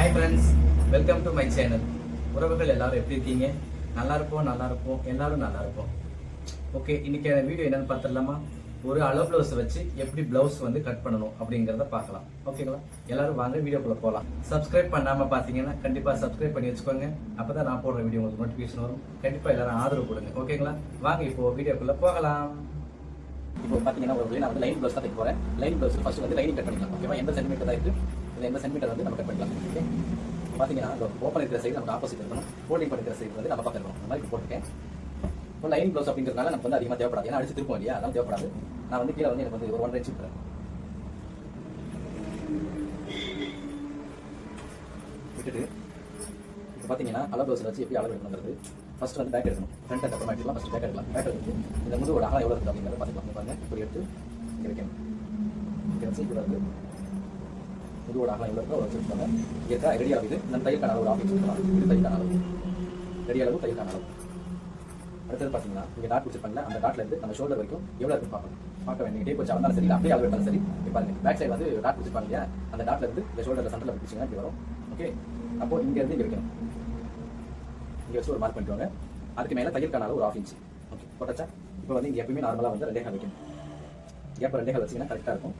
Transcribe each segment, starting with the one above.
Hi friends welcome to my channel உறவுகள் எல்லாரும் எப்படி இருக்கீங்க? நல்லா இருப்போம் நல்லா இருப்போம் எல்லாரும் நல்லா இருப்போம் ஓகே இன்னைக்கான வீடியோ என்னன்னு பார்த்துடலாமா ஒரு அளவு ப்ளவுஸ் வச்சு எப்படி ப்ளவுஸ் வந்து கட் பண்ணணும் அப்படிங்கிறத பார்க்கலாம் ஓகேங்களா எல்லாரும் வாங்க வீடியோக்குள்ள போகலாம் சப்ஸ்கிரைப் பண்ணாமல் பார்த்தீங்கன்னா கண்டிப்பாக சப்ஸ்கிரைப் பண்ணி வச்சுக்கோங்க. அப்போ தான் நான் போடுற வீடியோ உங்களுக்கு நோட்டிஃபிகேஷன் வரும். கண்டிப்பாக எல்லாரும் ஆதரவு கொடுங்க. ஓகேங்களா வாங்க இப்போ வீடியோக்குள்ளே போகலாம். இப்போ பார்த்தீங்கன்னா ஒரு நான் வந்து லைன் ப்ளவுஸ் தான் தைக்க போகிறேன் லைன் ப்ளவுஸ் ஃபஸ்ட்டு வந்து லைனிங் கட் பண்ணிக்கலாம். ஓகேவா எந்த சென்டிமீட்டர் தான் இருக்குது இந்த எந்த சென்டிமீட்டர் வந்து நம்ம கட் பண்ணலாம் ஓகே பார்த்தீங்கன்னா ஓப்பன் இருக்கிற சைடு நமக்கு ஆப்போசிட் இருக்கணும். ஃபோல்டிங் பண்ணிக்கிற சைடு வந்து நம்ம பக்கம் இருக்கணும். அந்த மாதிரி போட்டுருக்கேன். இப்போ லைன் ப்ளவுஸ் அப்படிங்கிறதுனால நமக்கு வந்து அதிகமாக தேவைப்படாது. ஏன்னா அடிச்சு திருப்போம் இல்லையா? அதெல்லாம் தேவைப்படாது. நான் வந்து கீழே வந்து எனக்கு வந்து ஒரு ஒன்றரை இன்ச்சு விட்டுறேன். விட்டுட்டு இப்போ பார்த்தீங்கன்னா அளவு ப்ளவுஸ் வச்சு எப்படி அளவு எடுக்கணுங்கிறது ஃபர்ஸ்ட் வந்து பேக் எடுக்கணும். ஃப்ரண்ட் அப்புறமா எடுக்கலாம். ஃபஸ்ட் பேக் எடுக்கலாம். பேக் எடுத்து இந்த முதுவோட அகலம் எவ்வளோ இருக்குது அப்படிங்கிறத பார்த்துக்கலாம் பாருங்கள் பாருங்க. இப்படி எடுத்து வைக்கணும் வச்சு இப்படி வந்து முதுவோட அகலம் எவ்வளோ இருக்கோ அவ்வளோ வச்சுருப்பாங்க இங்கே இருக்கா ரெடி ஆகுது இந்த தையல்கான அளவு ஒரு ஆஃபீஸ் வச்சுக்கலாம் இது தையல்கான அளவு ரெடி அளவு தையல்கான அளவு அடுத்தது பார்த்தீங்கன்னா இங்கே டாட் வச்சிருப்பாங்க அந்த டாட்ல இருந்து நம்ம ஷோல்டர் வரைக்கும் எவ்வளோ இருக்கு பார்க்கணும் பார்க்க வேண்டிய டேப் வச்சு இருந்தாலும் சரி அப்படியே அளவு எடுத்தாலும் சரி இப்போ பாருங்க பேக் சைடு வந்து டாட் வச்சிருப்பாங்க இல்லையா அந்த டாட்ல இருந்து இந்த ஷோல்டர் சென்டர்ல வச்சுங்கன்னா இப்படி வரும் ஓகே அப்போ இங்கே இருந்து இங்கே வைக்கணும் இங்கே வச்சு ஒரு மார்க் பண்ணிக்கோங்க அதுக்கு மேலே தையல்கான அளவு ஒரு ஆஃப் இன்ச் ஓகே போட்டாச்சா இப்போ வந்து இங்கே எப்பயுமே நார்மலாக வந்து ரெண்டே கால் வைக்கணும் கேப் ரெண்டே கால் வச்சிங்கன்னா கரெக்டாக இருக்கும்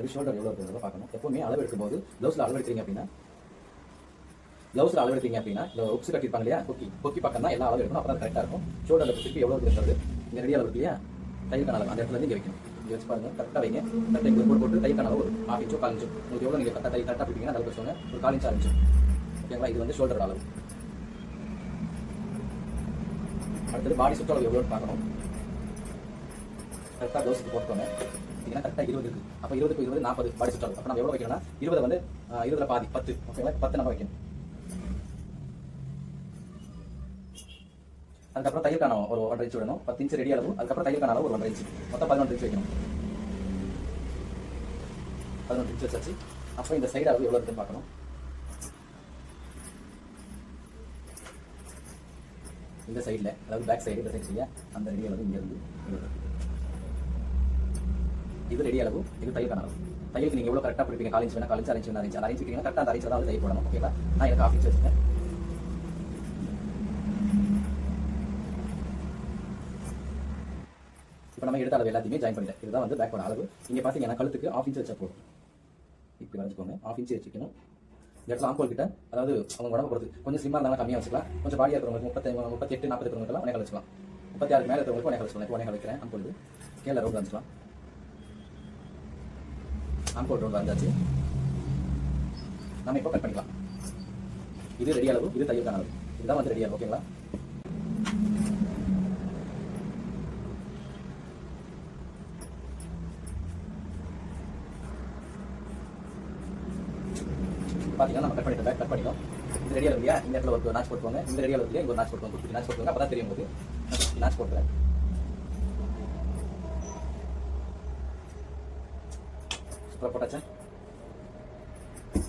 அடுத்தது ஷோல்டர் எவ்வளோ இருக்கிறத பார்க்கணும்? எப்பவுமே அளவு எடுக்கும்போது ப்ளவுஸில் அளவு எடுக்கிறீங்க அப்படின்னா ப்ளவுஸில் அளவு எடுத்தீங்க அப்படின்னா இந்த உப்ஸ் கட்டிருப்பாங்க இல்லையா? கொக்கி கொக்கி பக்கம் தான் எல்லா அளவு எடுக்கணும். அப்போ கரெக்டாக இருக்கும். ஷோல்டரில் திருப்பி எவ்வளோ இருக்கிறது இங்கே ரெடி அளவு இல்லையா தையல்கான அளவு அந்த இடத்துல இங்கே வைக்கணும். இங்கே வச்சு பாருங்க. கரெக்டாக வைங்க. கரெக்டாக இங்கே போட்டு போட்டு தையல்கான ஒரு ஹாஃப் இன்ச்சோ கால் இன்ச்சோ உங்களுக்கு எவ்வளோ நீங்கள் கரெக்டாக தை கரெக்டாக பிடிப்பீங்கன்னா அளவு வச்சுக்கோங்க ஒரு கால் இன்ச் ஆரம்பிச்சு ஓகேங்களா இது வந்து ஷோல்டர் அளவு. அடுத்தது பாடி சுற்றளவு எவ்வளோன்னு பார்க்கணும். கரெக்டாக ப்ளவுஸுக்கு போட்டுக்கோங்க. பார்த்தீங்கன்னா கரெக்டாக இருபது இருக்குது அப்போ இருபதுக்கு இருபது நாற்பது பாடி சுற்றளவு அப்போ நம்ம எவ்வளோ வைக்கணும்னா இருபது வந்து இருபதில் பாதி பத்து. ஓகேங்களா பத்து நம்ம வைக்கணும். அதுக்கப்புறம் தையல் ஒரு ஒன்றரை இன்ச்சு விடணும். பத்து இன்ச்சு ரெடி அளவு. அதுக்கப்புறம் தையல் காண அளவு ஒரு ஒன்றரை இன்ச்சு மொத்தம் பதினொன்று இன்ச்சு வைக்கணும். பதினொன்று இன்ச்சு வச்சாச்சு. அப்போ இந்த சைடு அளவு எவ்வளோ இருக்குன்னு பார்க்கணும். இந்த சைடில் அதாவது பேக் சைடு இந்த சைடு செய்ய அந்த ரெடி அளவு இங்கேருந்து இருந்து இது ரெடி அளவு இது தையல் அளவு தையலுக்கு நீங்கள் எவ்வளோ கரெக்டாக பிடிப்பீங்க காலேஜ் வேணா காலேஜ் அரேஞ்ச் வேணா அரேஞ்ச் அரேஞ்ச் வைக்கிறீங்க கரெக்டாக அந்த அரேஞ்ச் தான் தையல் போடணும். ஓகேவா நான் எனக்கு ஆஃபீஸ் வச்சுருக்கேன். இப்போ நம்ம எடுத்த அளவு எல்லாத்தையுமே ஜாயின் பண்ணிட்டேன். இதுதான் வந்து பேக்கோட அளவு. இங்கே பார்த்தீங்கன்னா கழுத்துக்கு ஆஃப் இன்ச் வச்சா போதும். இப்படி வரைஞ்சிக்கோங்க. ஆஃப் இன்ச் வச்சுக்கணும். இந்த இடத்துல ஆம்போல் கிட்ட அதாவது அவங்க உடம்பு பொறுத்து கொஞ்சம் ஸ்லிம்மாக இருந்தாலும் கம்மியாக வச்சுக்கலாம். கொஞ்சம் பாடியாக இருக்கிறவங்களுக்கு முப்பத்தி முப்பத்தி எட்டு நாற்பது இருக்கிறவங்களுக்குலாம் உனக்கு வச்சுக்கலாம். முப்பத்தி ஆறு மேலே இருக்கிறவங்களுக்கு உனக்கு வச்சுக்கலாம். இப்போ உனக்கு வைக்கிறேன். ஆம்போல் இது. ரவுண்ட் வச்சுக்கலாம் ஆம்போல் ரவுண்ட் வந்தாச்சு. நம்ம இப்போ கட் பண்ணிக்கலாம். இது ரெடி அளவு இது தையல்கான அளவு இதுதான் வந்து ரெடி அளவு ஓகேங்களா பார்த்தீங்கன்னா நம்ம கட் பண்ணிட்டு பேக் கட் பண்ணிட்டோம். இது ரெடியாக இல்லையா இந்த இடத்துல ஒரு நாச் போட்டுக்கோங்க. இந்த ரெடியாக இல்லையா இங்க ஒரு நாச் போட்டுக்கோங்க. குட்டி நாச் போட்டுக்கோங்க. அப்போ தான் தெரியும் போது நாச் போட்டுறேன் அப்புறம் போட்டாச்சா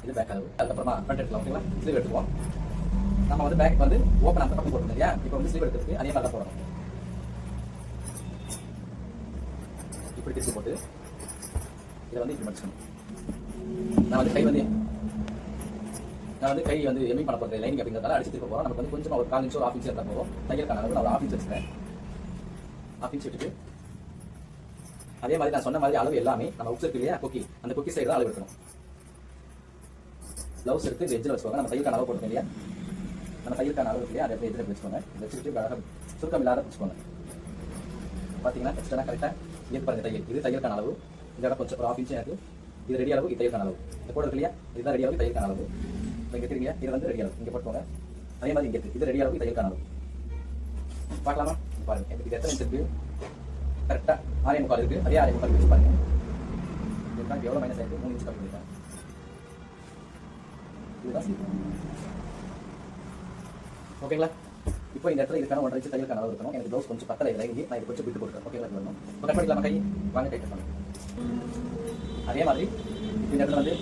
இது பேக் அளவு அதுக்கப்புறமா ஃப்ரண்ட் எடுக்கலாம் ஓகேங்களா ஸ்லீவ் எடுத்துக்குவோம். நம்ம வந்து பேக் வந்து ஓப்பன் அந்த பக்கம் போட்டுருந்தோம் இல்லையா? இப்போ வந்து ஸ்லீவ் எடுக்கிறதுக்கு அதே மாதிரி தான் போடணும். இப்படி திருப்பி போட்டு இதை வந்து இப்படி மடிச்சுக்கணும் நான் வந்து கை வந்து நான் வந்து கை வந்து எம்மி பண்ண போகிறது லைனிங் அப்படிங்கிறதால அடிச்சு திருப்ப போகிறோம் நமக்கு வந்து கொஞ்சம் ஒரு கால் இன்ச் ஒரு ஆஃப் இன்ச் இருந்தால் போதும். தையல் அளவு நான் ஒரு ஆஃப் இன்ச் வச்சுக்கிறேன். ஆஃப் இன்ச் விட்டுட்டு அதே மாதிரி நான் சொன்ன மாதிரி அளவு எல்லாமே நம்ம உப்ஸ் இருக்கு இல்லையா? குக்கி அந்த குக்கி சைடு தான் அளவு எடுக்கணும். ப்ளவுஸ் எடுத்து வெஜ்ஜில் வச்சுக்கோங்க. நம்ம தையல்கான அளவு போட்டுக்கோங்க இல்லையா? நம்ம தையல்கான அளவு இல்லையா? அதை எஜ்ஜில் வச்சுக்கோங்க. வச்சுட்டு அழகாக சுருக்கம் இல்லாத வச்சுக்கோங்க. பார்த்தீங்கன்னா எக்ஸ்ட்ரா கரெக்டாக இது பாருங்க தையல். இது தையல்கான அளவு. இந்த இடம் கொஞ்சம் ஒரு ஆஃப் இன்ச் எனக்கு இது ரெடி அளவு இது தையல்கான அளவு. இந்த கூட இருக்கு இல்லையா? இதுதான் ரெடி அளவு தையல்கான அளவு. இப்போ இங்கே தெரியுங்க இது வந்து ரெடி அளவு. இங்கே போட்டுக்கோங்க. அதே மாதிரி இங்கே இருக்கு. இது ரெடி அளவு தையல்கான அளவு. பார்க்கலாமா? பாருங்க. இது எத்தனை இன்ச் இருக்கு? கரெக்டாக ஆறே முக்கால் இருக்குது அதே ஆறே முக்கால் வச்சு பாருங்க இதுதான் எவ்வளோ மைனஸ் ஆயிருக்கு? மூணு இன்ச் கம்மி பண்ணிருக்கேன் இதுதான் சீக்கிரம். ஓகேங்களா இப்போ இந்த இடத்துல இதுக்கான ஒன்றரை இன்ச் தையலுக்கான அளவு இருக்கணும். எனக்கு ப்ளவுஸ் கொஞ்சம் பக்கத்தில் இறங்கி நான் இது கொஞ்சம் விட்டு கொடுக்குறேன் ஓகேங்களா இது வரணும். இப்போ கட் பண்ணிக்கலாமா கை? வாங்க டைட் பண்ணுங்க அதே மாதிரி இந்த இடத்துல வந்து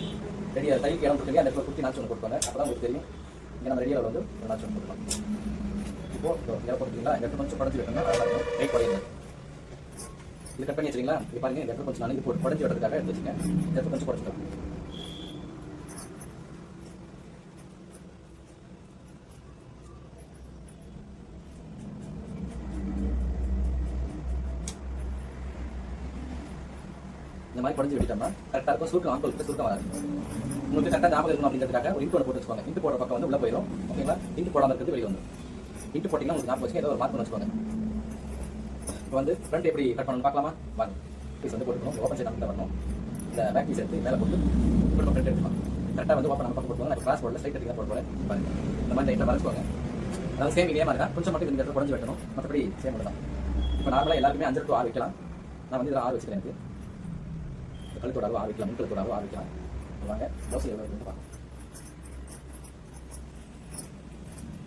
ரெடியாக தைக்கு இடம் கொடுத்துருங்க அந்த இடத்துல குட்டி நாச்சு ஒன்று கொடுப்பாங்க அப்போ தான் உங்களுக்கு தெரியும். இங்கே நம்ம ரெடியாக வந்து ஒரு நாச்சு ஒன்று கொடுக்கலாம் இப்போ இதை போட்டுருக்கீங்களா இந்த இடத்துல கொஞ்சம் படைச்சு வைக்கணும் கை குறையுது இது கட் பண்ணி வச்சிங்களா இது பாருங்க இந்த இடத்துல கொஞ்சம் நான் இது போட்டு குடஞ்சி விடுறதுக்காக எடுத்து வச்சுக்கேன் இந்த இடத்துல கொஞ்சம் குறைச்சிக்கலாம் இந்த மாதிரி குடஞ்சி விட்டோம்னா கரெக்டாக இருக்கும். சுருக்கம் ஆண்கள் கிட்ட சுருக்கம் வராது. உங்களுக்கு கரெக்டாக ஞாபகம் இருக்கணும் அப்படிங்கிறதுக்காக ஒரு இன்ட்டு போட்டு வச்சுக்கோங்க. இன்ட்டு போடுற பக்கம் வந்து உள்ளே போயிடும் ஓகேங்களா? இன்ட்டு போடாமல் இருக்கிறது வெளியே வந்துடும் இன்ட்டு போட்டிங்கன்னா உங்களுக்கு ஞாபகம் வச்சுக்க ஏதோ ஒரு மார்க் பண்ணி வச்சுக்கோங்க. இப்போ வந்து ஃப்ரண்ட் எப்படி கட் பண்ணணும் பார்க்கலாமா? வாங்க. பீஸ் வந்து போட்டுக்கணும். ஓப்பன் சைட் நம்ம வரணும். இந்த பேக் பீஸ் எடுத்து மேலே போட்டு இப்போ நம்ம ஃப்ரண்ட் எடுத்துக்கலாம் கரெக்டாக வந்து ஓப்பன் நம்ம பக்கம் போட்டுக்கோங்க. நான் கிளாஸ் போடல ஸ்ட்ரைட் எடுத்து போட்டு போகிறேன் பாருங்க. இந்த மாதிரி டைட்டில் வரைச்சுக்கோங்க அதாவது சேம் இதே மாதிரி தான் கொஞ்சம் மட்டும் இந்த இடத்துல குறைஞ்சு வைக்கணும் மற்றபடி சேம் தான். இப்போ நார்மலாக எல்லாருமே அஞ்சு டு ஆறு வைக்கலாம். நான் வந்து இதில் ஆறு வச்சுக்கிறேன் எனக்கு கழுத்தோட அளவு ஆறு வைக்கலாம் முன்கழுத்தோட அளவு ஆறு வைக்கலாம். வாங்க. தோசை எவ்வளோ இருக்குன்னு பார்க்கலாம்.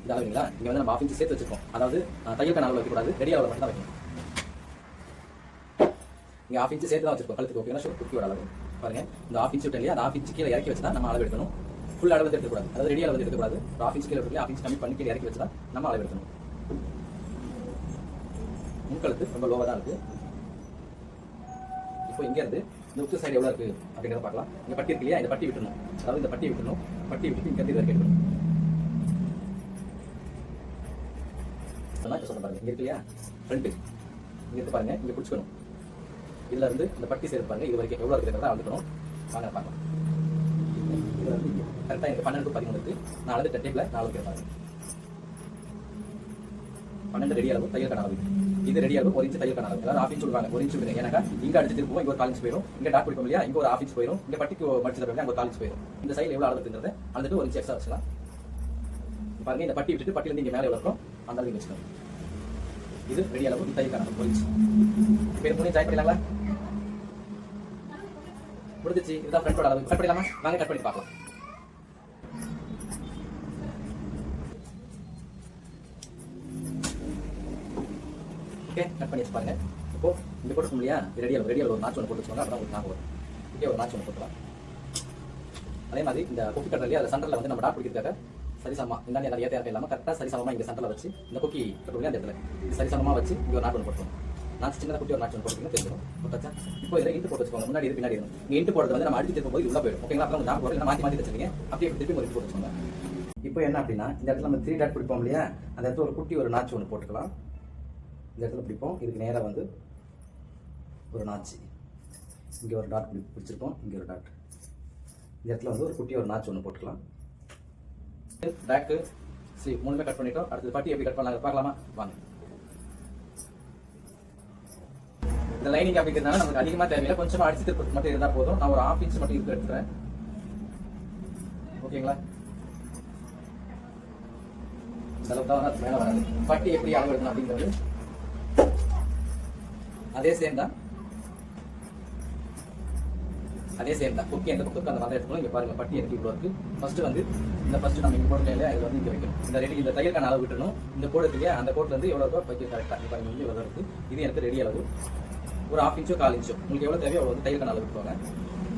இது இங்கே வந்து நம்ம ஆஃப் இன்ச்சு சேர்த்து வச்சிருக்கோம். அதாவது அஹ், தையல் அளவு வைக்கக்கூடாது. ரெடி அளவில் மட்டும் தான் வைக்கணும். இங்கே ஆஃப் இன்ச்சு சேர்த்து தான் வச்சிருக்கோம். கழுத்துக்கு ஓகேனா ஷோ அளவு. பாருங்க. இந்த ஆஃப் இன்ச்சு விட்டு இல்லையா? அந்த ஆஃப் இன்ச்சு கீழே இறக்கி வச்சு தான் நம்ம அளவு எடுக்கணும். ஃபுல் அளவு எடுத்துக்கூடாது எடுக்கக்கூடாது. அதாவது ரெடி அளவு எடுக்கக்கூடாது. ஒரு ஆஃப் இன்ச்சு கீழே இருக்கு ஆஃப் இன்ச்சு கம்மி பண்ணி கீழே இறக்கி வச்சு தான் நம்ம அளவு எடுக்கணும். முன்கழுத்து ரொம்ப லோவாக தான் இருக்கு. இப்போ இங்கேருந்து இந்த உத்து சைடு எவ்வளோ இருக்கு அப்படிங்கிறத பார்க்கலாம். இங்க பட்டி இருக்கு இல்லையா? இந்த பட்டி விட்டுணும் அதாவது இந்த பட்டி விட்டுணும் பட்டி விட்டு இங்கே இருந்து இது எடுக்கணும். சொன்னா சொல்ல பாருங்க. இங்கே இருக்கு இல்லையா? ஃப்ரண்ட்டு இங்கே பாருங்க. இங்கே பிடிச்சிக்கணும். இதுல இருந்து இந்த பட்டி சேர்ப்பாங்க இது வரைக்கும் எவ்வளவு இருக்கிறதா அளந்துக்கணும். வாங்க பார்க்கலாம். இதுல கரெக்டா எனக்கு பன்னெண்டு to பதிமூணு இருக்கு. நான் அளந்து டேப்ல நான் அளவு பாருங்க. பன்னெண்டு ரெடி அளவு தையல் அளவு. இது ரெடி அளவு ஒரு இன்ச்சு தையல் அளவு. அதாவது ஆஃப் இன்ச் சொல்லுவாங்க ஒரு இன்ச் விடுங்க ஏன்னாக்கா இங்க அடிச்சு திருப்போம் இங்க ஒரு கால் போயிடும் இங்க டாக் பிடிக்கும் இல்லையா இங்க ஒரு ஆஃப் இன்ச் போயிடும் இங்க பட்டிக்கு மடிச்சு தரப்ப அங்க ஒரு போயிடும் இந்த சைடு எவ்வளவு அளவுங்கிறத அளந்துட்டு ஒரு இன்ச் எக்ஸ்ட்ரா வச்சுக்கலாம். பாருங்க இந்த பட்டி விட்டுட்டு பட்டில இருந்து இங்க மேல எவ்வளவு இருக்கும் அந்த அளவுக்கு வச்சுக்கலாம். இது ரெடி அளவு தையல் அளவு ஒரு இன்ச் பேர் மூணு ஜாயின் பண்ணிடலாங்களா? முடிஞ்சிச்சு. இதுதான் ஃப்ரெண்டோட அளவு. கட் பண்ணிடலாமா? வாங்க கட் பண்ணி பார்க்கலாம் ஓகே கட் பண்ணி வச்சு பாருங்க. இப்போ இந்த போட்டு இல்லையா ரெடியாக ரெடியாக ஒரு நாச்சு ஒன்று போட்டு வச்சுக்கோங்க அப்புறம் ஒரு நாங்கள் வரும். ஓகே ஒரு நாச்சு ஒன்று போட்டுலாம் அதே மாதிரி இந்த கொக்கி கட்டர் இல்லையா? அந்த சென்டரில் வந்து நம்ம டாப் பிடிக்கிறதுக்காக சரிசமமா இந்த நிறைய ஏற்ற இல்லாமல் கரெக்டாக சரிசமமாக இங்கே சென்டரில் வச்சு இந்த கொக்கி கட்டுறது அந்த இடத்துல சரிசமமாக வச்சு இங்கே ஒரு நாட்டு ஒன்று போட்டுருவோம் நான் சின்ன குட்டி ஒரு நாட்டு ஒன்று போட்டுருக்கீங்க தெரிஞ்சிடும். இப்போ இதில் இன்ட்டு போட்டு வச்சுக்கோங்க. முன்னாடி இது பின்னாடி இருக்கும் இங்கே இன்ட்டு போடுறது வந்து நம்ம அடிச்சு திருப்பும் போது உள்ள போயிடும். ஓகேங்களா அப்புறம் ஞாபகம் வரும் மாற்றி மாற்றி வச்சுருக்கீங்க. அப்படியே திருப்பி ஒரு போட்டு வச்சுக்கோங்க. இப்போ என்ன அப்படின்னா இந்த இடத்துல நம்ம த்ரீ டாட் பிடிப்போம் இல்லையா? அந்த இடத்துல ஒரு குட்டி ஒரு நாச்சு ஒன்று போட்டுக்கலாம். இந்த இடத்துல பிடிப்போம். இதுக்கு நேராக வந்து ஒரு நாச்சு இங்கே ஒரு டாட் பிடி பிடிச்சிருப்போம் இங்கே ஒரு டாட் இந்த இடத்துல வந்து ஒரு குட்டி ஒரு நாச்சு ஒன்று போட்டுக்கலாம். பேக்கு சரி மூணுமே கட் பண்ணிட்டோம். அடுத்தது பட்டி எப்படி கட் பண்ணலாம்? பார்க்கலாமா? வாங்க. இந்த லைனிங் அப்படிங்கிறதுனால நமக்கு அதிகமாக தேவையில்லை. கொஞ்சமாக அடிச்சு திருப்பி மட்டும் இருந்தால் போதும். நான் ஒரு ஆஃப் இன்ச் மட்டும் இருக்கு எடுத்துறேன் ஓகேங்களா அளவுக்கு மேலே வராது. பட்டி எப்படி அளவு எடுக்கணும் அப்படிங்கிறது? அதே சேம் தான். அதே சேம் தான். குக்கி அந்த பக்கத்துக்கு அந்த வந்த எடுத்துக்கணும். இங்க பாருங்க பட்டி எனக்கு இவ்வளோ இருக்கு. ஃபர்ஸ்ட் வந்து இந்த ஃபர்ஸ்ட் நம்ம இங்க போடல இல்லையா? இது வந்து இங்க வைக்கணும். இந்த ரெடி இந்த தையலுக்கான அளவு விட்டுணும் இந்த கோடு இருக்கு அந்த கோட்ல இருந்து எவ்வளவு இருக்கோ வைக்க கரெக்டா இங்க பாருங்க இவ்வளவு இருக்கு. இது எனக்கு ரெடி அளவு. ஒரு ஹாஃப் இன்ச்சோ கால் இன்ச்சோ உங்களுக்கு எவ்வளோ தேவையோ அவ்வளோ வந்து தையலுக்கான அளவு விட்டுவாங்க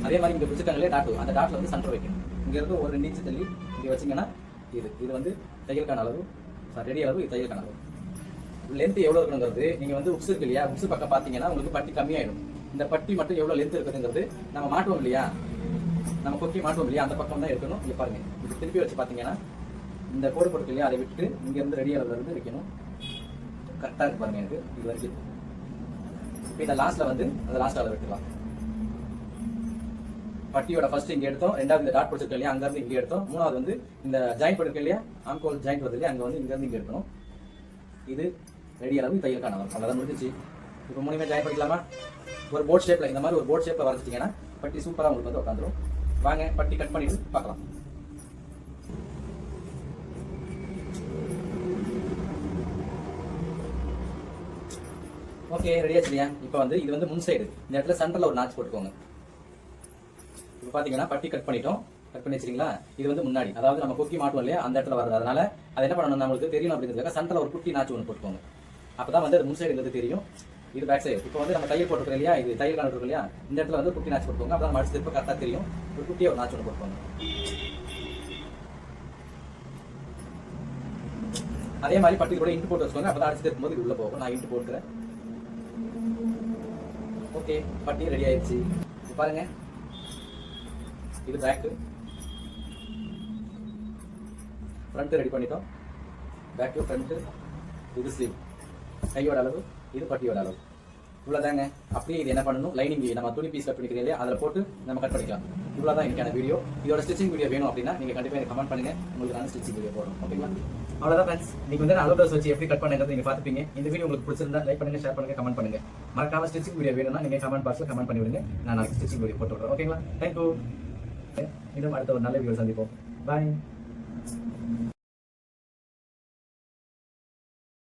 அதே மாதிரி இங்கே பிடிச்சிட்டாங்களே டாட் அந்த டாட்டில் வந்து சென்டர் வைக்கணும். இங்கேருந்து ஒரு ரெண்டு இன்ச்சு தள்ளி இங்கே வச்சீங்கன்னா இது. இது வந்து தையலுக்கான அளவு ரெடி அளவு இது தையலுக்கான அளவு. லென்த் எவ்வளோ இருக்குங்கிறது நீங்கள் வந்து உப்ஸ் இருக்கு இல்லையா? உப்ஸ் பக்கம் பார்த்தீங்கன்னா உங்களுக்கு பட்டி கம்மியாயிடும். இந்த பட்டி மட்டும் எவ்வளோ லென்த் இருக்குதுங்கிறது நம்ம மாட்டுவோம் இல்லையா? நம்ம கொக்கி மாட்டுவோம் இல்லையா? அந்த பக்கம் தான் இருக்கணும். இங்கே பாருங்க. இது திருப்பி வச்சு பார்த்தீங்கன்னா இந்த கோடு போட்டு இல்லையா? அதை விட்டு இங்கேருந்து ரெடி அளவுலேருந்து வைக்கணும். கரெக்டாக இருக்கு பாருங்க எனக்கு இது வரைக்கும். இப்போ இந்த லாஸ்ட்ல வந்து அந்த லாஸ்ட் அளவு எடுத்துக்கலாம் பட்டியோட ஃபர்ஸ்ட் இங்கே எடுத்தோம் ரெண்டாவது இந்த டாட் பிடிச்சிருக்க இல்லையா அங்கேருந்து இங்கே எடுத்தோம். மூணாவது வந்து இந்த ஜாயிண்ட் பண்ணிருக்க இல்லையா ஆம்கோல் ஜாயிண்ட் வருது இல்லையா அங்கே வந்து இங்கேருந்து இங்கே எடுக்கணும் இது ரெடி அளவு தையலுக்கான அளவு. அவ்வளோதான் முடிஞ்சிச்சு. இப்போ மூணுமே ஜாயின் பண்ணிக்கலாமா? ஒரு போட் ஷேப்பில் இந்த மாதிரி ஒரு போட் ஷேப்பில் வரைச்சிட்டிங்கன்னா பட்டி சூப்பராக உங்களுக்கு வந்து உட்காந்துரும் வாங்க பட்டி கட் பண்ணிட்டு பார்க்கலாம். ஓகே ரெடி ஆச்சுலையா இப்போ வந்து இது வந்து முன் சைடு இந்த இடத்துல சென்டரில் ஒரு நாச்சு போட்டுக்கோங்க. இப்போ பார்த்தீங்கன்னா பட்டி கட் பண்ணிட்டோம். கட் பண்ணி வச்சிருங்களா இது வந்து முன்னாடி. அதாவது நம்ம கொக்கி மாட்டுவோம் இல்லையா? அந்த இடத்துல வருது அதனால அது என்ன பண்ணணும் நம்மளுக்கு தெரியணும் அப்படிங்கிறதுக்காக சென்டரில் ஒரு குட்டி நாச்சு ஒன்று போட்டுக்கோங்க. அப்போ தான் வந்து அது முன் சைடுங்கிறது தெரியும். இது பேக் சைடு இப்போ வந்து நம்ம தையல் போட்டுருக்கோம் இல்லையா? இது தையல் காண இல்லையா? இந்த இடத்துல வந்து குட்டி நாச்சு போட்டுக்கோங்க. அப்போ தான் மடிச்சு திருப்ப கரெக்டாக தெரியும். ஒரு குட்டியை ஒரு நாச்சு ஒன்று போட்டுக்கோங்க. அதே மாதிரி பட்டி கூட இன்ட்டு போட்டு வச்சுக்கோங்க. அப்பதான் அடிச்சு திருப்பும் போது இது உள்ளே போகும். நான் இன்ட்டு போட்டுறேன் ஓகே பட்டி ரெடி ஆயிடுச்சு. இது பாருங்க. இது பேக்கு ஃப்ரண்ட்டு ரெடி பண்ணிட்டோம். பேக்கு ஃப்ரண்ட்டு இது ஸ்லீவ் கையோட அளவு இது பட்டியோட அளவு. இவ்வளோதாங்க அப்படியே இது என்ன பண்ணணும்? லைனிங் நம்ம துணி பீஸ் கட் பண்ணிக்கிறோம் இல்லையா? அதில் போட்டு நம்ம கட் பண்ணிக்கலாம். இவ்வளோ தான் எனக்கான வீடியோ இதோட ஸ்டிச்சிங் வீடியோ வேணும் அப்படின்னா நீங்கள் கண்டிப்பாக எனக்கு கமெண்ட் பண்ணுங்கள் உங்களுக்கு நான் ஸ்டிச்சிங் வீடியோ போடுறோம். ஓகேங்களா அவ்வளோதான் ஃப்ரெண்ட்ஸ் நீங்கள் வந்து அளவு ப்ளஸ் வச்சு எப்படி கட் பண்ணுறது நீங்கள் பார்த்துப்பீங்க. இந்த வீடியோ உங்களுக்கு பிடிச்சிருந்தா லைக் பண்ணுங்கள் ஷேர் பண்ணுங்கள் கமெண்ட் பண்ணுங்கள் மறக்காம ஸ்டிச்சிங் வீடியோ வேணும்னா நீங்கள் கமெண்ட் பாக்ஸில் கமெண்ட் பண்ணி விடுங்க நான் நாளைக்கு ஸ்டிச்சிங் வீடியோ போட்டு விடுறேன். ஓகேங்களா தேங்க்யூ இன்னும் அடுத்த ஒரு நல்ல வீடியோ சந்திப்போம். பாய்